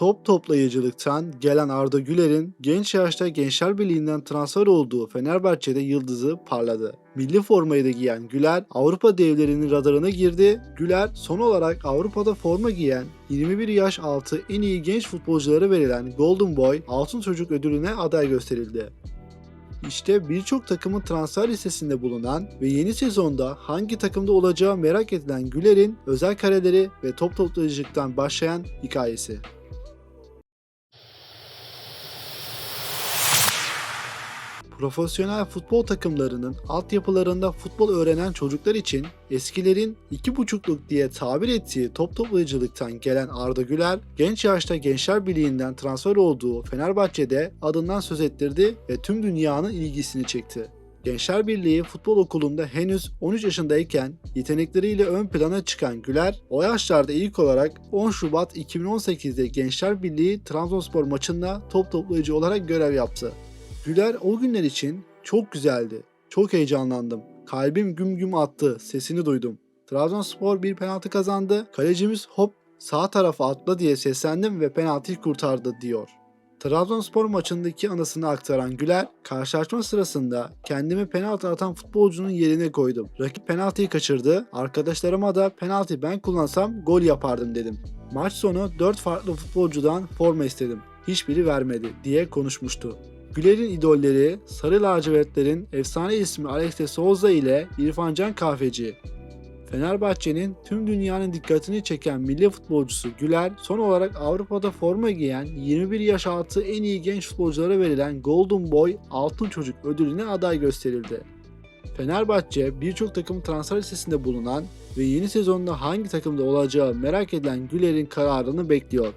top toplayıcılıktan gelen Arda Güler'in genç yaşta Gençler Birliği'nden transfer olduğu Fenerbahçe'de yıldızı parladı. Milli formayı da giyen Güler Avrupa devlerinin radarına girdi. Güler son olarak Avrupa'da forma giyen 21 yaş altı en iyi genç futbolculara verilen Golden Boy Altın Çocuk ödülüne aday gösterildi. İşte birçok takımın transfer listesinde bulunan ve yeni sezonda hangi takımda olacağı merak edilen Güler'in özel kareleri ve top toplayıcılıktan başlayan hikayesi. Profesyonel futbol takımlarının altyapılarında futbol öğrenen çocuklar için eskilerin iki buçukluk diye tabir ettiği top toplayıcılıktan gelen Arda Güler, genç yaşta Gençler Birliği'nden transfer olduğu Fenerbahçe'de adından söz ettirdi ve tüm dünyanın ilgisini çekti. Gençler Birliği Futbol Okulu'nda henüz 13 yaşındayken yetenekleriyle ön plana çıkan Güler, o yaşlarda ilk olarak 10 Şubat 2018'de Gençler Birliği Trabzonspor maçında top toplayıcı olarak görev yaptı. Güler o günler için çok güzeldi. Çok heyecanlandım. Kalbim güm güm attı. Sesini duydum. Trabzonspor bir penaltı kazandı. Kalecimiz hop sağ tarafa atla diye seslendim ve penaltıyı kurtardı diyor. Trabzonspor maçındaki anısını aktaran Güler, karşılaşma sırasında kendimi penaltı atan futbolcunun yerine koydum. Rakip penaltıyı kaçırdı, arkadaşlarıma da penaltı ben kullansam gol yapardım dedim. Maç sonu 4 farklı futbolcudan forma istedim. Hiçbiri vermedi diye konuşmuştu. Güler'in idolleri Sarı Lacivertlerin efsane ismi Alex de Souza ile İrfan Can Kahveci. Fenerbahçe'nin tüm dünyanın dikkatini çeken milli futbolcusu Güler son olarak Avrupa'da forma giyen 21 yaş altı en iyi genç futbolculara verilen Golden Boy Altın Çocuk ödülüne aday gösterildi. Fenerbahçe birçok takım transfer listesinde bulunan ve yeni sezonda hangi takımda olacağı merak edilen Güler'in kararını bekliyor.